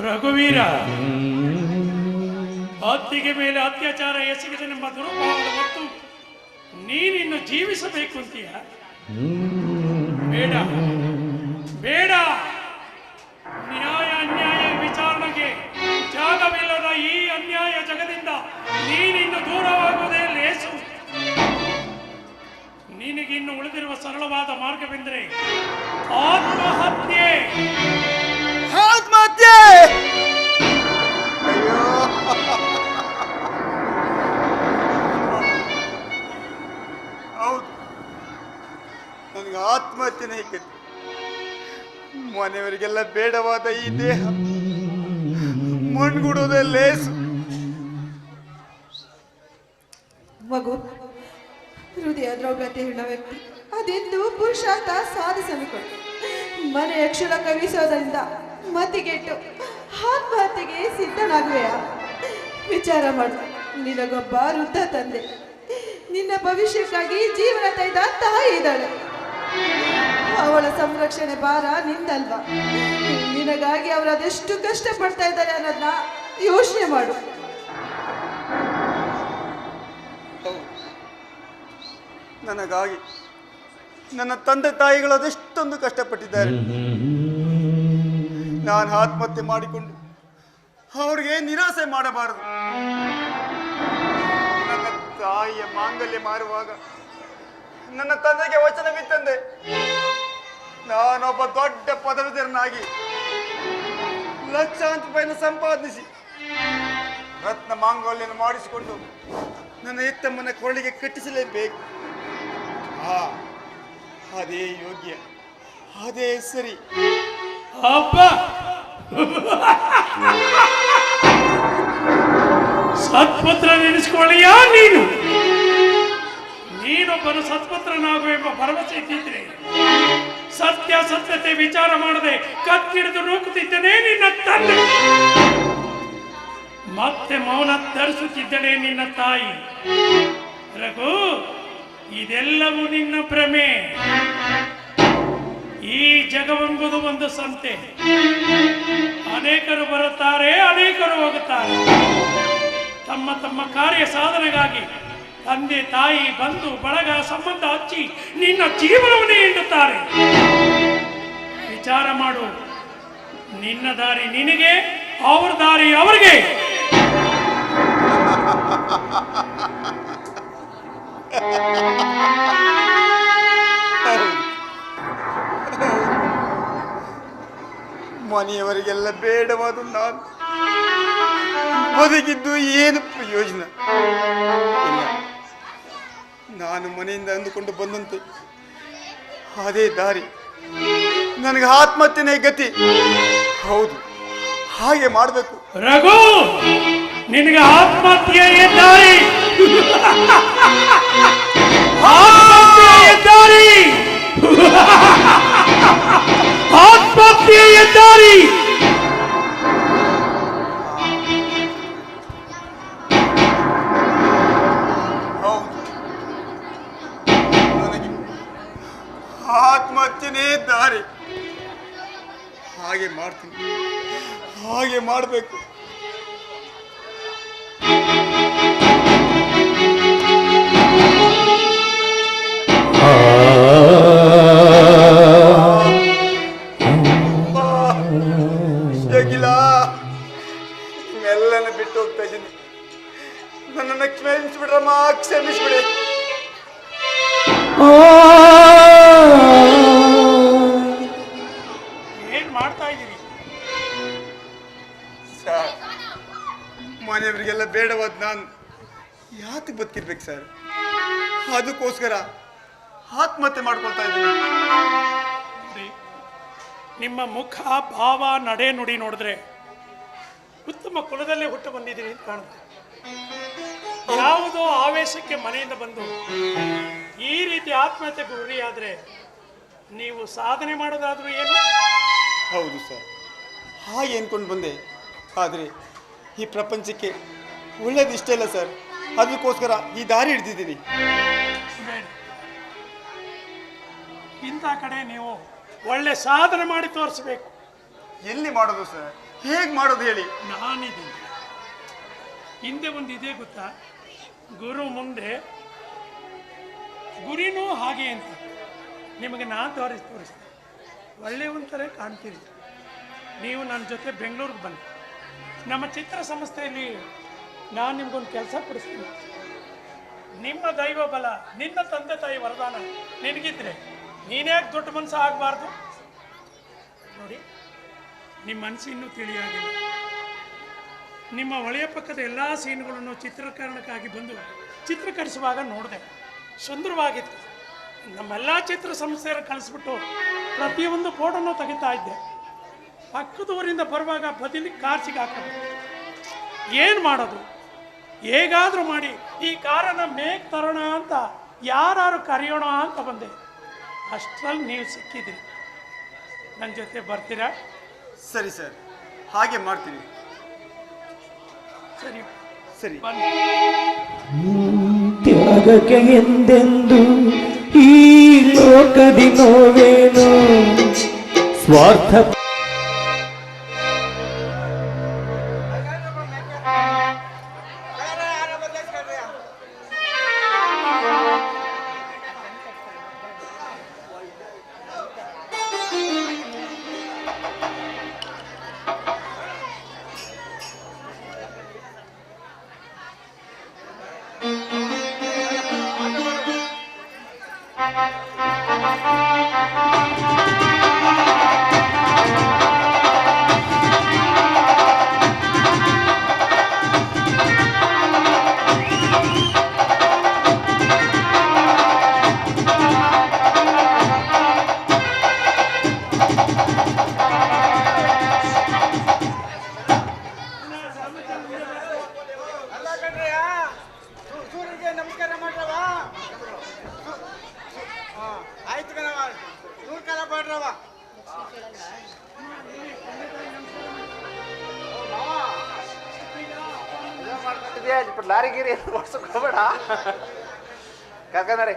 ರಘುವೀರ ಅತ್ತಿಗೆ ಮೇಲೆ ಅತ್ಯಾಚಾರ ಎಸಗಿದನೆಂಬ ದುರುಪಯೋಗ ಮತ್ತು ನೀನಿನ್ನು ಜೀವಿಸಬೇಕು ಅಂತೀಯ? ಬೇಡ. ಆತ್ಮಹತ್ಯೆ ಅಯ್ಯೋ ಹೌದು. ನನಗೆ ಆತ್ಮಹತ್ಯೆನೇ ಗತಿ ಮನೆಯವರಿಗೆಲ್ಲ ಬೇಡವಾದ ಈ ದೇಹ. ಮಣ್ಗುಡೋದೇ ಲೇಸು. ಮಗು ಹೃದಯ ದ್ರೌಪದಿಯುಳ್ಳ ವ್ಯಕ್ತಿ ಅದೆಂದು ಪುರುಷಾರ್ಥ ಸಾಧಿಸಬೇಕು ಮನೆಯ ಅಕ್ಷರ ಕವಿಸೋದರಿಂದ ಮತಿಗೆಟ್ಟು ಆತ್ಮಹತ್ಯೆಗೆ ಸಿದ್ಧನಾಗುವೆಯಾ? ವಿಚಾರ ಮಾಡು. ನಿನಗೊಬ್ಬ ವೃದ್ಧ ತಂದೆ. ನಿನ್ನ ಭವಿಷ್ಯಕ್ಕಾಗಿ ಜೀವನ ತೆಗೆದ ತಾಯಿ ಇದ್ದಾಳೆ. ಅವಳ ಸಂರಕ್ಷಣೆ ಭಾರ ನಿಂದಲ್ವ? ನಿನಗಾಗಿ ಅವರು ಅದೆಷ್ಟು ಕಷ್ಟಪಡ್ತಾ ಇದ್ದಾರೆ ಅನ್ನೋದನ್ನ ಯೋಚನೆ ಮಾಡು. ನನಗಾಗಿ ನನ್ನ ತಂದೆ ತಾಯಿಗಳು ಅದೆಷ್ಟೊಂದು ಕಷ್ಟಪಟ್ಟಿದ್ದಾರೆ. ನಾನು ಆತ್ಮಹತ್ಯೆ ಮಾಡಿಕೊಂಡು ಅವ್ರಿಗೆ ನಿರಾಸೆ ಮಾಡಬಾರದು. ನನ್ನ ತಾಯಿಯ ಮಾಂಗಲ್ಯ ಮಾರುವಾಗ ನನ್ನ ತಂದೆಗೆ ವಚನವಿತ್ತಂದೆ ನಾನೊಬ್ಬ ದೊಡ್ಡ ಪದವೀಧರನಾಗಿ ಲಕ್ಷಾಂತ ರೂಪಾಯಿನ ಸಂಪಾದಿಸಿ ರತ್ನ ಮಾಂಗಲ್ಯನ ಮಾಡಿಸಿಕೊಂಡು ನನ್ನ ಎತ್ತಮ್ಮನ ಕೊರಳಿಗೆ ಕಟ್ಟಿಸಲೇಬೇಕು. ಆ ಅದೇ ಯೋಗ್ಯ, ಅದೇ ಸರಿ ಅಪ್ಪ! ಸತ್ಪುತ್ರ ನೆನೆಸ್ಕೊಳ್ಳಿಯ ನೀನು? ನೀನೊಬ್ಬನು ಸತ್ಪುತ್ರನಾಗುವೆಂಬ ಭರವಸೆ ಇದ್ದಿದ್ರೆ ಸತ್ಯ ಸತ್ಯತೆ ವಿಚಾರ ಮಾಡದೆ ಕತ್ತಿಡಿದು ನೂಕುತ್ತಿದ್ದನೇ ನಿನ್ನ ತಂದೆ. ಮತ್ತೆ ಮೌನ ಧರಿಸುತ್ತಿದ್ದನೇ ನಿನ್ನ ತಾಯಿ. ರಘು! ಇದೆಲ್ಲವೂ ನಿನ್ನ ಭ್ರಮೆ. ಈ ಜಗವೆಂಬುದು ಒಂದು ಸಂತೆ. ಅನೇಕರು ಬರುತ್ತಾರೆ, ಅನೇಕರು ಹೋಗುತ್ತಾರೆ. ತಮ್ಮ ತಮ್ಮ ಕಾರ್ಯ ಸಾಧನೆಗಾಗಿ ತಂದೆ, ತಾಯಿ, ಬಂಧು, ಬಳಗ, ಸಂಬಂಧ ಹಚ್ಚಿ ನಿನ್ನ ಜೀವನವನ್ನೇ ಎನ್ನುತ್ತಾರೆ. ವಿಚಾರ ಮಾಡು. ನಿನ್ನ ದಾರಿ ನಿನಗೆ, ಅವ್ರ ದಾರಿ ಅವರಿಗೆ. ಮನೆಯವರಿಗೆಲ್ಲ ಬೇಡವಾದ ನಾನು. ಬದುಕಿದ್ದು ಏನು ಪ್ರಯೋಜನ ನಾನು ಮನೆಯಿಂದ ಅಂದುಕೊಂಡು ಬಂದಂತೆ. ಅದೇ ದಾರಿ. ನನಗೆ ಆತ್ಮಹತ್ಯೆನೇ ಗತಿ. ಹೌದು. ಹಾಗೆ ಮಾಡಬೇಕು. ರಘು, ನಿನಗೆ ಆತ್ಮಹತ್ಯೆ ದಾರಿ. ಆತ್ಮಹತ್ಯೆಯ ದಾರಿ ಆತ್ಮಹತ್ಯೆಯ ದಾರಿ ಹೌದು. ನನಗೆ ಆತ್ಮಹತ್ಯೆನೇ ದಾರಿ. ಹಾಗೆ ಮಾಡ್ತೀನಿ. ಹಾಗೆ ಮಾಡಬೇಕು. ಬೇಡವಾದ ನಾನು ಯಾಕೆ ಬದುಕಿರ್ಬೇಕು ಸರ್? ಅದಕ್ಕೋಸ್ಕರ ಆತ್ಮಹತ್ಯೆ ಮಾಡ್ಕೊಳ್ತಾ ಇದ್ದೀನಿ. ನೋಡಿ, ನಿಮ್ಮ ಮುಖ ಭಾವ ನಡೆ ನುಡಿ ನೋಡಿದ್ರೆ ಉತ್ತಮ ಕುಲದಲ್ಲೇ ಹುಟ್ಟು ಬಂದಿದ್ದೀನಿ ಅಂತ ಕಾಣುತ್ತೆ. ಯಾವುದೋ ಆವೇಶಕ್ಕೆ ಮನೆಯಿಂದ ಬಂದು ಈ ರೀತಿ ಆತ್ಮಹತ್ಯೆಗೆ ಗುರಿಯಾದ್ರೆ ನೀವು ಸಾಧನೆ ಮಾಡೋದಾದ್ರೂ ಏನು? ಹೌದು ಸರ್. ಹಾಗೆ ಅಂದ್ಕೊಂಡು ಬಂದೆ. ಆದರೆ ಈ ಪ್ರಪಂಚಕ್ಕೆ ಒಳ್ಳೇದು ಇಷ್ಟ ಇಲ್ಲ ಸರ್. ಅದಕ್ಕೋಸ್ಕರ ಈ ದಾರಿ ಹಿಡ್ದಿದ್ದೀನಿ. ಬೇಡ. ಇಂಥ ಕಡೆ ನೀವು ಒಳ್ಳೆ ಸಾಧನೆ ಮಾಡಿ ತೋರಿಸ್ಬೇಕು. ಎಲ್ಲಿ ಮಾಡೋದು ಸರ್? ಹೇಗೆ ಮಾಡೋದು ಹೇಳಿ? ನಾನಿದ್ದೀನಿ. ಹಿಂದೆ ಒಂದು ಇದೇ ಗೊತ್ತಾ? ಗುರು ಮುಂದೆ ಗುರಿನೂ ಹಾಗೆ ಅಂತ. ನಿಮಗೆ ನಾನು ತೋರಿಸಿ ತೋರಿಸ್ತೀನಿ. ಒಳ್ಳೆ ಒಂಥರ ಕಾಣ್ತೀರಿ. ನೀವು ನನ್ನ ಜೊತೆ ಬೆಂಗಳೂರಿಗೆ ಬನ್ನಿ. ನಮ್ಮ ಚಿತ್ರ ಸಂಸ್ಥೆಯಲ್ಲಿ ನಾನು ನಿಮ್ಗೊಂದು ಕೆಲಸ ಕೊಡಿಸ್ತೀನಿ. ನಿಮ್ಮ ದೈವ ಬಲ, ನಿನ್ನ ತಂದೆ ತಾಯಿ ವರದಾನ ನಿನಗಿದ್ರೆ ನೀನ್ಯಾಕೆ ದೊಡ್ಡ ಮನಸ್ಸು ಆಗಬಾರ್ದು? ನೋಡಿ ನಿಮ್ಮ ಮನಸ್ಸು ಇನ್ನೂ ತಿಳಿಯಾಗಿಲ್ಲ. ನಿಮ್ಮ ಒಳೆಯ ಪಕ್ಕದ ಎಲ್ಲ ಸೀನ್ಗಳನ್ನು ಚಿತ್ರೀಕರಣಕ್ಕಾಗಿ ಬಂದು ಚಿತ್ರೀಕರಿಸುವಾಗ ನೋಡಿದೆ. ಸುಂದರವಾಗಿತ್ತು. ನಮ್ಮೆಲ್ಲ ಚಿತ್ರ ಸಂಸ್ಥೆಯನ್ನು ಕಳಿಸ್ಬಿಟ್ಟು ಪ್ರತಿಯೊಂದು ಫೋಟೋನು ತೆಗಿತಾ ಇದ್ದೆ. ಪಕ್ಕದ ಊರಿಂದ ಬರುವಾಗ ಬದಲಿ ಕಾರ್ ಹಾಕೋದು. ಏನು ಮಾಡೋದು? ಹೇಗಾದರೂ ಮಾಡಿ ಈ ಕಾರನ್ನು ಮೇಕ್ ತರೋಣ ಅಂತ ಯಾರು ಕರೆಯೋಣ ಅಂತ ಬಂದೆ. ಅಷ್ಟರಲ್ಲಿ ನೀವು ಸಿಕ್ಕಿದ್ರಿ. ನನ್ನ ಜೊತೆ ಬರ್ತೀರಾ? ಸರಿ ಸರ್. ಹಾಗೆ ಮಾಡ್ತೀನಿ. ಸರಿ. ಸರಿ. ಬನ್ನಿ. ತ್ಯಾಗಕ್ಕೆ ಎಂದೆಂದು ಈ ಲೋಕದಿ ನೋವೇನು ಸ್ವಾರ್ಥ Thank you. ನೂರು ಕಾಲ ಮಾಡ್ರವ ಲಾರಿ ಗಿರಿ ಓಡ್ಸಕ್ ಹೋಗ್ಬೇಡ ಕರ್ಕೊಂಡ್ರಿ